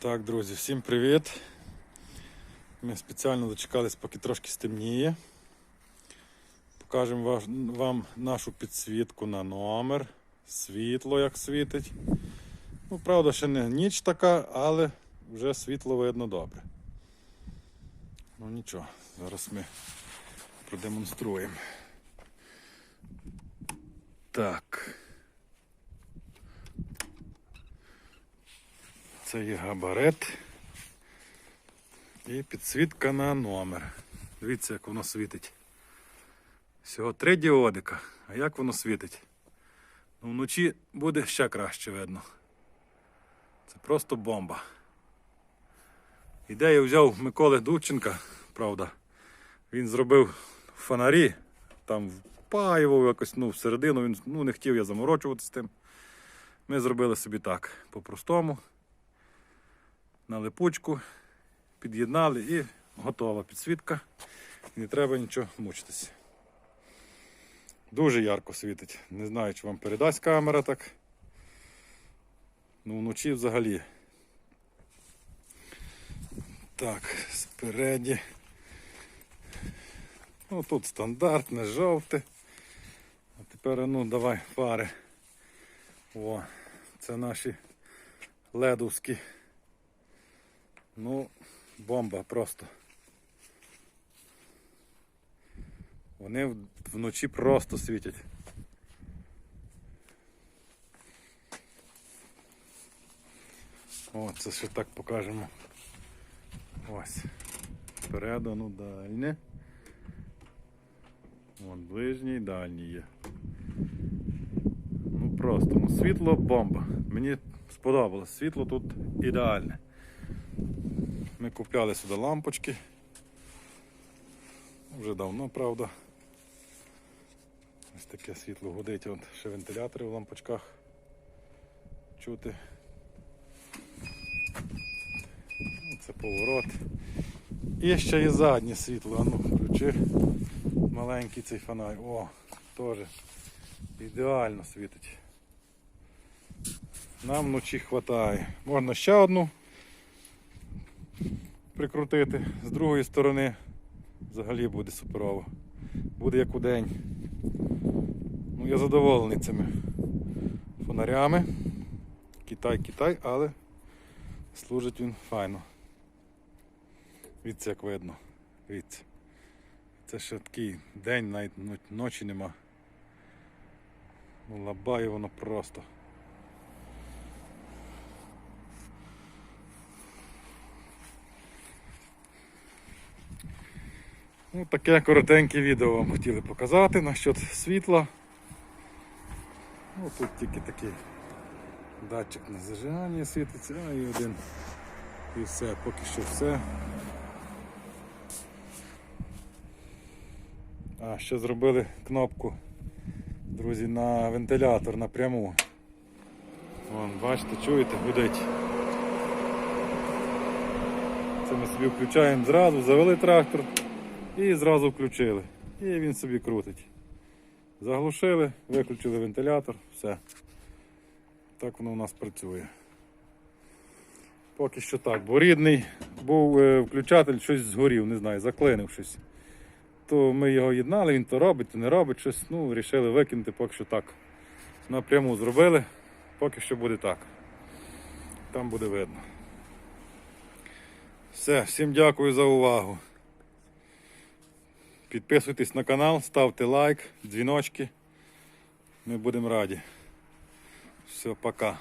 Так, друзі, всім привіт. Ми спеціально дочекались, поки трошки стемніє. Покажемо вам нашу підсвітку на номер. Світло як світить. Ну, правда, ще не ніч така, але вже світло видно добре. Ну нічого, зараз ми продемонструємо. Так. Це є габарит і підсвітка на номер. Дивіться, як воно світить. Всього три діодика. А як воно світить? Ну, вночі буде ще краще видно. Це просто бомба. Ідею взяв Миколи Дудченка, правда. Він зробив фонарі, там впаював якось ну, всередину, він ну, не хотів я заморочуватися з тим. Ми зробили собі так, по-простому на липучку, під'єднали і готова підсвітка. Не треба нічого мучитися. Дуже ярко світить. Не знаю, чи вам передасть камера так. Ну, вночі взагалі. Так, спереді. Ну, тут стандартне, жовте. А тепер ну давай фари. О, це наші ледовські. Ну, бомба просто. Вони вночі просто світять. О, це ще так покажемо. Ось. Спереду, ну дальнє. Вон ближній дальній є. Ну просто, ну світло бомба. Мені сподобалось. Світло тут ідеальне. Ми купляли сюди лампочки. Вже давно, правда. Ось таке світло гудить, от ще вентилятори в лампочках чути. Ну, Це поворот. І ще є заднє світло. Ну, включи маленький цей фонарь. О, теж ідеально світить. Нам вночі вистачає. Можна ще одну прикрутити з другої сторони. Взагалі буде суперово. Буде як у день. Ну, я задоволений цими фонарями. Китай, Китай, але служить він файно. Дивіться, як видно. Дивіться. Це ще такий день, навіть ночі нема. Ну, лабає воно просто. Ну, таке коротеньке відео вам хотіли показати насчет світла. Ну, тут тільки такий датчик на зажигання світиться, а і один. І все, поки що все. А, ще зробили кнопку, друзі, на вентилятор напряму. Вон, бачите, чуєте, гудить. Це ми собі включаємо зразу, завели трактор і зразу включили. І він собі крутить. Заглушили, виключили вентилятор, все. Так воно у нас працює. Поки що так, бо рідний був е, включатель, щось згорів, не знаю, заклинив щось. То ми його єднали, він то робить, то не робить щось. Ну, вирішили викинути, поки що так. Напряму зробили, поки що буде так. Там буде видно. Все, всім дякую за увагу. Підписуйтесь на канал, ставте лайк, дзвіночки. Ми будемо раді. Все, пока.